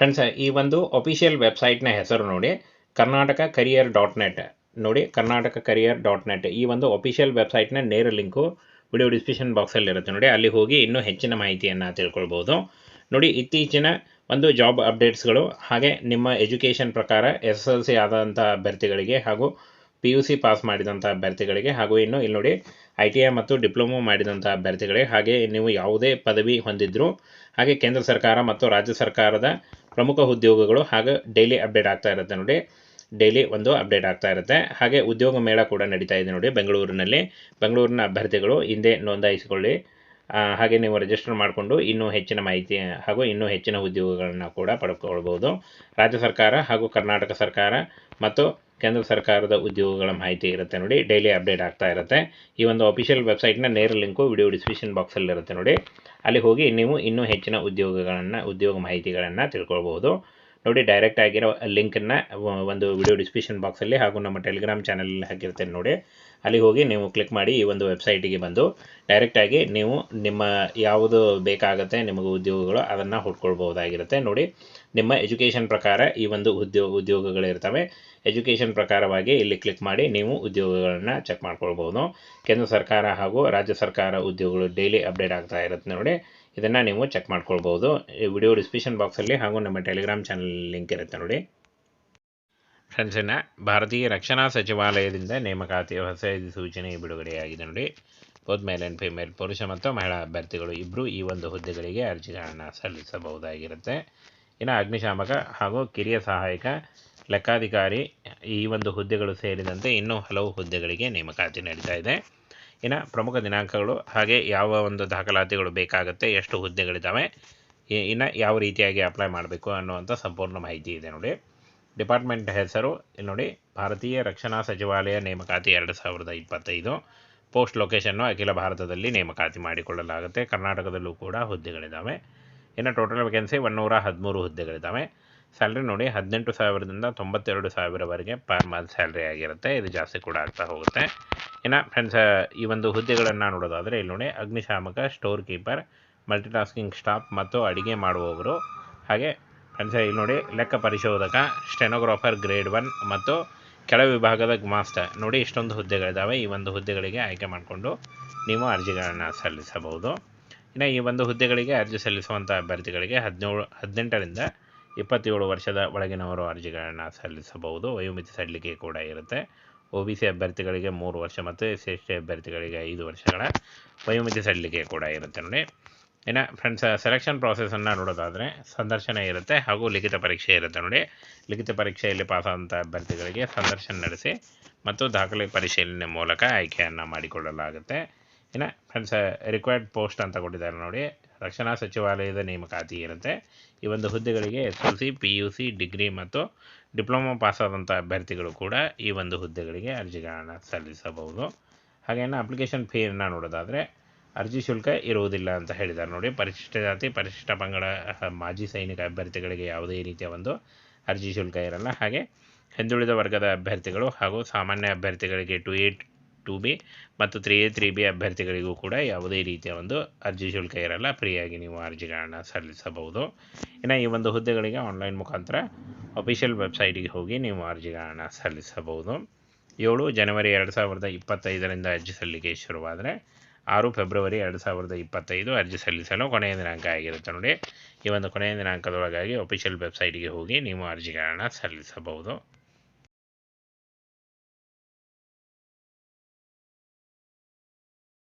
Friends ಈ ಒಂದು official ವೆಬ್ಸೈಟ್ನ ಹೆಸರು ನೋಡಿ ಕರ್ನಾಟಕ ಕರಿಯರ್ ಡಾಟ್ ನೆಟ್. ನೋಡಿ ಕರ್ನಾಟಕ ಕರಿಯರ್ ಡಾಟ್ ನೆಟ್. ಈ ಒಂದು ಅಫಿಷಿಯಲ್ ವೆಬ್ಸೈಟ್ನ ನೇರ ಲಿಂಕು ವಿಡಿಯೋ ಡಿಸ್ಕ್ರಿಪ್ಷನ್ ಬಾಕ್ಸಲ್ಲಿ ಇರುತ್ತೆ ನೋಡಿ. ಅಲ್ಲಿ ಹೋಗಿ ಇನ್ನೂ ಹೆಚ್ಚಿನ ಮಾಹಿತಿಯನ್ನು ತಿಳ್ಕೊಳ್ಬೋದು. ನೋಡಿ, ಇತ್ತೀಚಿನ ಒಂದು ಜಾಬ್ ಅಪ್ಡೇಟ್ಸ್ಗಳು ಹಾಗೆ ನಿಮ್ಮ ಎಜುಕೇಷನ್ ಪ್ರಕಾರ ಎಸ್ ಎಲ್ ಸಿ ಆದಂಥ ಅಭ್ಯರ್ಥಿಗಳಿಗೆ ಹಾಗೂ ಪಿ ಯು ಸಿ ಪಾಸ್ ಮಾಡಿದಂಥ ಅಭ್ಯರ್ಥಿಗಳಿಗೆ ಹಾಗೂ ಇನ್ನು ಇಲ್ಲಿ ನೋಡಿ ಐ ಟಿ ಐ ಮತ್ತು ಡಿಪ್ಲೊಮೊ ಮಾಡಿದಂಥ ಅಭ್ಯರ್ಥಿಗಳಿಗೆ, ಹಾಗೆ ನೀವು ಯಾವುದೇ ಪದವಿ ಹೊಂದಿದ್ದರೂ ಹಾಗೆ ಕೇಂದ್ರ ಸರ್ಕಾರ ಮತ್ತು ರಾಜ್ಯ ಸರ್ಕಾರದ ಪ್ರಮುಖ ಉದ್ಯೋಗಗಳು ಹಾಗೆ ಡೈಲಿ ಅಪ್ಡೇಟ್ ಆಗ್ತಾ ಇರುತ್ತೆ ನೋಡಿ. ಡೈಲಿ ಒಂದು ಅಪ್ಡೇಟ್ ಆಗ್ತಾ ಇರುತ್ತೆ. ಹಾಗೆ ಉದ್ಯೋಗ ಮೇಳ ಕೂಡ ನಡೀತಾ ಇದೆ ನೋಡಿ ಬೆಂಗಳೂರಿನಲ್ಲಿ. ಬೆಂಗಳೂರಿನ ಅಭ್ಯರ್ಥಿಗಳು ಹಿಂದೆ ನೋಂದಾಯಿಸಿಕೊಳ್ಳಿ. ಹಾಗೆ ನೀವು ರಿಜಿಸ್ಟರ್ ಮಾಡಿಕೊಂಡು ಇನ್ನೂ ಹೆಚ್ಚಿನ ಮಾಹಿತಿ ಹಾಗೂ ಇನ್ನೂ ಹೆಚ್ಚಿನ ಉದ್ಯೋಗಗಳನ್ನು ಕೂಡ ಪಡ್ಕೊಳ್ಬೋದು. ರಾಜ್ಯ ಸರ್ಕಾರ ಹಾಗೂ ಕರ್ನಾಟಕ ಸರ್ಕಾರ ಮತ್ತು ಕೇಂದ್ರ ಸರ್ಕಾರದ ಉದ್ಯೋಗಗಳ ಮಾಹಿತಿ ಇರುತ್ತೆ ನೋಡಿ ಡೈಲಿ ಅಪ್ಡೇಟ್ ಆಗ್ತಾ ಇರುತ್ತೆ. ಈ ಒಂದು ಅಫಿಷಿಯಲ್ ವೆಬ್ಸೈಟ್ನ ನೇರ ಲಿಂಕು ವಿಡಿಯೋ ಡಿಸ್ಕ್ರಿಪ್ಷನ್ ಬಾಕ್ಸಲ್ಲಿ ಇರುತ್ತೆ ನೋಡಿ. ಅಲ್ಲಿ ಹೋಗಿ ನೀವು ಇನ್ನೂ ಹೆಚ್ಚಿನ ಉದ್ಯೋಗಗಳನ್ನು, ಉದ್ಯೋಗ ಮಾಹಿತಿಗಳನ್ನು ತಿಳ್ಕೊಳ್ಬೋದು ನೋಡಿ ಡೈರೆಕ್ಟ್ ಆಗಿರೋ ಲಿಂಕನ್ನು ಒಂದು ವಿಡಿಯೋ ಡಿಸ್ಕ್ರಿಪ್ಷನ್ ಬಾಕ್ಸಲ್ಲಿ ಹಾಗೂ ನಮ್ಮ ಟೆಲಿಗ್ರಾಮ್ ಚಾನಲಲ್ಲಿ ಹಾಕಿರ್ತೇನೆ ನೋಡಿ. ಅಲ್ಲಿ ಹೋಗಿ ನೀವು ಕ್ಲಿಕ್ ಮಾಡಿ ಈ ಒಂದು ವೆಬ್ಸೈಟಿಗೆ ಬಂದು ಡೈರೆಕ್ಟಾಗಿ ನೀವು ನಿಮ್ಮ ಯಾವುದು ಬೇಕಾಗುತ್ತೆ, ನಿಮಗೆ ಉದ್ಯೋಗಗಳು ಅದನ್ನು ಹುಡ್ಕೊಳ್ಬೋದಾಗಿರುತ್ತೆ ನೋಡಿ. ನಿಮ್ಮ ಎಜುಕೇಷನ್ ಪ್ರಕಾರ ಈ ಒಂದು ಉದ್ಯೋಗ ಉದ್ಯೋಗಗಳಿರ್ತವೆ ಎಜುಕೇಷನ್ ಪ್ರಕಾರವಾಗಿ ಇಲ್ಲಿ ಕ್ಲಿಕ್ ಮಾಡಿ ನೀವು ಉದ್ಯೋಗಗಳನ್ನು ಚೆಕ್ ಮಾಡ್ಕೊಳ್ಬೋದು. ಕೇಂದ್ರ ಸರ್ಕಾರ ಹಾಗೂ ರಾಜ್ಯ ಸರ್ಕಾರ ಉದ್ಯೋಗಗಳು ಡೈಲಿ ಅಪ್ಡೇಟ್ ಆಗ್ತಾ ಇರುತ್ತೆ ನೋಡಿ. ಇದನ್ನು ನೀವು ಚೆಕ್ ಮಾಡ್ಕೊಳ್ಬೋದು. ವಿಡಿಯೋ ಡಿಸ್ಕ್ರಿಪ್ಷನ್ ಬಾಕ್ಸಲ್ಲಿ ಹಾಗೂ ನಮ್ಮ ಟೆಲಿಗ್ರಾಮ್ ಚಾನಲ್ ಲಿಂಕ್ ಇರುತ್ತೆ ನೋಡಿ. ಫ್ರೆಂಡ್ಸನ್ನು ಭಾರತೀಯ ರಕ್ಷಣಾ ಸಚಿವಾಲಯದಿಂದ ನೇಮಕಾತಿಯ ಹೊಸ ಸೂಚನೆ ಬಿಡುಗಡೆಯಾಗಿದೆ ನೋಡಿ. ಬೋತ್ ಮೇಲ್ ಆ್ಯಂಡ್ ಫಿಮೇಲ್, ಪುರುಷ ಮತ್ತು ಮಹಿಳಾ ಅಭ್ಯರ್ಥಿಗಳು ಇಬ್ಬರು ಈ ಒಂದು ಹುದ್ದೆಗಳಿಗೆ ಅರ್ಜಿಗಳನ್ನು ಸಲ್ಲಿಸಬಹುದಾಗಿರುತ್ತೆ. ಇನ್ನು ಅಗ್ನಿಶಾಮಕ ಹಾಗೂ ಕಿರಿಯ ಸಹಾಯಕ, ಲೆಕ್ಕಾಧಿಕಾರಿ ಈ ಒಂದು ಹುದ್ದೆಗಳು ಸೇರಿದಂತೆ ಇನ್ನೂ ಹಲವು ಹುದ್ದೆಗಳಿಗೆ ನೇಮಕಾತಿ ನಡೀತಾ ಇದೆ. ಇನ್ನು ಪ್ರಮುಖ ದಿನಾಂಕಗಳು ಹಾಗೆ ಯಾವ ಒಂದು ದಾಖಲಾತಿಗಳು ಬೇಕಾಗುತ್ತೆ, ಎಷ್ಟು ಹುದ್ದೆಗಳಿದ್ದಾವೆ ಇನ್ನು ಯಾವ ರೀತಿಯಾಗಿ ಅಪ್ಲೈ ಮಾಡಬೇಕು ಅನ್ನುವಂಥ ಸಂಪೂರ್ಣ ಮಾಹಿತಿ ಇದೆ ನೋಡಿ. ಡಿಪಾರ್ಟ್ಮೆಂಟ್ ಹೆಸರು, ಇಲ್ಲಿ ನೋಡಿ, ಭಾರತೀಯ ರಕ್ಷಣಾ ಸಚಿವಾಲಯ ನೇಮಕಾತಿ ಎರಡು ಸಾವಿರದ ಇಪ್ಪತ್ತೈದು. ಪೋಸ್ಟ್ ಲೊಕೇಶನ್ನು ಅಖಿಲ ಭಾರತದಲ್ಲಿ ನೇಮಕಾತಿ ಮಾಡಿಕೊಳ್ಳಲಾಗುತ್ತೆ. ಕರ್ನಾಟಕದಲ್ಲೂ ಕೂಡ ಹುದ್ದೆಗಳಿದ್ದಾವೆ. ಇನ್ನು ಟೋಟಲ್ ವೇಕೆನ್ಸಿ ಒನ್ನೂರ ಹದಿಮೂರು ಹುದ್ದೆಗಳಿದ್ದಾವೆ. ಸ್ಯಾಲ್ರಿ ನೋಡಿ ಹದಿನೆಂಟು ಸಾವಿರದಿಂದ ತೊಂಬತ್ತೆರಡು ಸಾವಿರವರೆಗೆ ಪರ್ ಮಂತ್ ಸ್ಯಾಲ್ರಿ ಆಗಿರುತ್ತೆ. ಇದು ಜಾಸ್ತಿ ಕೂಡ ಆಗ್ತಾ ಹೋಗುತ್ತೆ. ಇನ್ನು ಫ್ರೆಂಡ್ಸ್ ಈ ಒಂದು ಹುದ್ದೆಗಳನ್ನು ನೋಡೋದಾದರೆ ಇಲ್ಲಿ ನೋಡಿ ಅಗ್ನಿಶಾಮಕ ಸ್ಟೋರ್ ಕೀಪರ್ ಮಲ್ಟಿಟಾಸ್ಕಿಂಗ್ ಸ್ಟಾಫ್ ಮತ್ತು ಅಡಿಗೆ ಮಾಡುವವರು. ಹಾಗೆ ಫ್ರೆಂಡ್ಸ್ ಇಲ್ಲಿ ನೋಡಿ ಲೆಕ್ಕ ಪರಿಶೋಧಕ ಸ್ಟೆನೋಗ್ರಾಫರ್ ಗ್ರೇಡ್ ಒನ್ ಮತ್ತು ಕೆಳ ವಿಭಾಗದ ಮಾಸ್ಟರ್ ನೋಡಿ ಇಷ್ಟೊಂದು ಹುದ್ದೆಗಳಿದ್ದಾವೆ. ಈ ಒಂದು ಹುದ್ದೆಗಳಿಗೆ ಆಯ್ಕೆ ಮಾಡಿಕೊಂಡು ನೀವು ಅರ್ಜಿಗಳನ್ನು ಸಲ್ಲಿಸಬಹುದು. ಇನ್ನು ಈ ಒಂದು ಹುದ್ದೆಗಳಿಗೆ ಅರ್ಜಿ ಸಲ್ಲಿಸುವಂಥ ಅಭ್ಯರ್ಥಿಗಳಿಗೆ ಹದಿನೇಳು, ಹದಿನೆಂಟರಿಂದ ಇಪ್ಪತ್ತೇಳು ವರ್ಷದ ಒಳಗಿನವರು ಅರ್ಜಿಗಳನ್ನು ಸಲ್ಲಿಸಬಹುದು. ವಯೋಮಿತಿ ಸಡಿಲಿಕೆ ಕೂಡ ಇರುತ್ತೆ. ಒ ಬಿ ಸಿ ಅಭ್ಯರ್ಥಿಗಳಿಗೆ ಮೂರು ವರ್ಷ ಮತ್ತು ಎಸ್ ಎಸ್ ಟಿ ಅಭ್ಯರ್ಥಿಗಳಿಗೆ ಐದು ವರ್ಷಗಳ ವಯೋಮಿತಿ ಸಡಿಲಿಕೆ ಕೂಡ ಇರುತ್ತೆ ನೋಡಿ. ಇನ್ನು ಫ್ರೆಂಡ್ಸ್ ಸೆಲೆಕ್ಷನ್ ಪ್ರಾಸೆಸನ್ನು ನೋಡೋದಾದರೆ ಸಂದರ್ಶನ ಇರುತ್ತೆ ಹಾಗೂ ಲಿಖಿತ ಪರೀಕ್ಷೆ ಇರುತ್ತೆ ನೋಡಿ. ಲಿಖಿತ ಪರೀಕ್ಷೆಯಲ್ಲಿ ಪಾಸಾದಂಥ ಅಭ್ಯರ್ಥಿಗಳಿಗೆ ಸಂದರ್ಶನ ನಡೆಸಿ ಮತ್ತು ದಾಖಲೆ ಪರಿಶೀಲನೆ ಮೂಲಕ ಆಯ್ಕೆಯನ್ನು ಮಾಡಿಕೊಳ್ಳಲಾಗುತ್ತೆ. ಇನ್ನು ಫ್ರೆಂಡ್ಸ್ ರಿಕ್ವೈರ್ಡ್ ಪೋಸ್ಟ್ ಅಂತ ಕೊಟ್ಟಿದ್ದಾರೆ ನೋಡಿ. ರಕ್ಷಣಾ ಸಚಿವಾಲಯದ ನೇಮಕಾತಿ ಇರುತ್ತೆ ಈ ಒಂದು ಹುದ್ದೆಗಳಿಗೆ S L C, P U C, degree ಮತ್ತು ಡಿಪ್ಲೊಮಾ ಪಾಸಾದಂಥ ಅಭ್ಯರ್ಥಿಗಳು ಕೂಡ ಈ ಒಂದು ಹುದ್ದೆಗಳಿಗೆ ಅರ್ಜಿಗಳನ್ನು ಸಲ್ಲಿಸಬಹುದು. ಹಾಗೇನು ಅಪ್ಲಿಕೇಶನ್ ಫೀಯನ್ನು ನೋಡೋದಾದರೆ, ಅರ್ಜಿ ಶುಲ್ಕ ಇರುವುದಿಲ್ಲ ಅಂತ ಹೇಳಿದ್ದಾರೆ ನೋಡಿ. ಪರಿಶಿಷ್ಟ ಜಾತಿ, ಪರಿಶಿಷ್ಟ ಪಂಗಡ ಮಾಜಿ ಸೈನಿಕ ಅಭ್ಯರ್ಥಿಗಳಿಗೆ ಯಾವುದೇ ರೀತಿಯ ಒಂದು ಅರ್ಜಿ ಶುಲ್ಕ ಇರಲ್ಲ. ಹಾಗೆ ಹಿಂದುಳಿದ ವರ್ಗದ ಅಭ್ಯರ್ಥಿಗಳು ಹಾಗೂ ಸಾಮಾನ್ಯ ಅಭ್ಯರ್ಥಿಗಳಿಗೆ ಟು ಎ ಟು ಬಿ ಮತ್ತು ತ್ರೀ ಎ ತ್ರೀ ಬಿ ಅಭ್ಯರ್ಥಿಗಳಿಗೂ ಕೂಡ ಯಾವುದೇ ರೀತಿಯ ಒಂದು ಅರ್ಜಿ ಶುಲ್ಕ ಇರಲ್ಲ. ಫ್ರೀಯಾಗಿ ನೀವು ಅರ್ಜಿಗಳನ್ನು ಸಲ್ಲಿಸಬಹುದು. ಇನ್ನು ಈ ಒಂದು ಹುದ್ದೆಗಳಿಗೆ ಆನ್ಲೈನ್ ಮುಖಾಂತರ ಅಫಿಷಿಯಲ್ ವೆಬ್ಸೈಟಿಗೆ ಹೋಗಿ ನೀವು ಅರ್ಜಿಗಳನ್ನು ಸಲ್ಲಿಸಬಹುದು. ಏಳು ಜನವರಿ ಎರಡು ಸಾವಿರದ ಇಪ್ಪತ್ತೈದರಿಂದ ಅರ್ಜಿ ಸಲ್ಲಿಕೆ ಶುರುವಾದರೆ ಆರು ಫೆಬ್ರವರಿ ಎರಡು ಸಾವಿರದ ಇಪ್ಪತ್ತೈದು ಅರ್ಜಿ ಸಲ್ಲಿಸಲು ಕೊನೆಯ ದಿನಾಂಕ ಆಗಿರುತ್ತೆ ನೋಡಿ. ಈ ಒಂದು ಕೊನೆಯ ದಿನಾಂಕದೊಳಗಾಗಿ ಅಫಿಷಿಯಲ್ ವೆಬ್ಸೈಟಿಗೆ ಹೋಗಿ ನೀವು ಅರ್ಜಿಗಳನ್ನು ಸಲ್ಲಿಸಬಹುದು.